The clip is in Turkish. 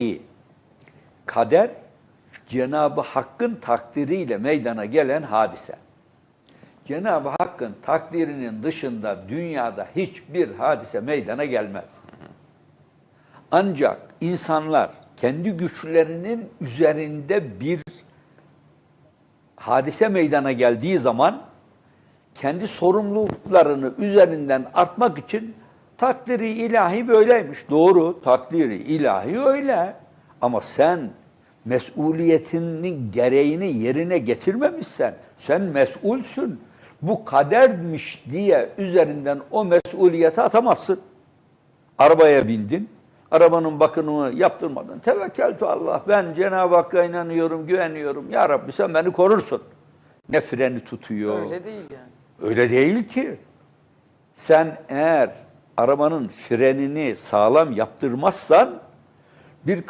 İyi. Kader Cenab-ı Hakk'ın takdiriyle meydana gelen hadise. Cenab-ı Hakk'ın takdirinin dışında dünyada hiçbir hadise meydana gelmez. Ancak insanlar kendi güçlerinin üzerinde bir hadise meydana geldiği zaman kendi sorumluluklarını üzerinden artmak için takdiri ilahi böyleymiş. Doğru, takdiri ilahi öyle. Ama sen mesuliyetinin gereğini yerine getirmemişsen, sen mesulsün. Bu kadermiş diye üzerinden o mesuliyeti atamazsın. Arabaya bindin, arabanın bakımını yaptırmadın. Tevekkeltu Allah, ben Cenab-ı Hakk'a inanıyorum, güveniyorum. Ya Rabbi sen beni korursun. Ne freni tutuyor, Öyle değil yani. Öyle değil ki. Sen eğer arabanın frenini sağlam yaptırmazsan bir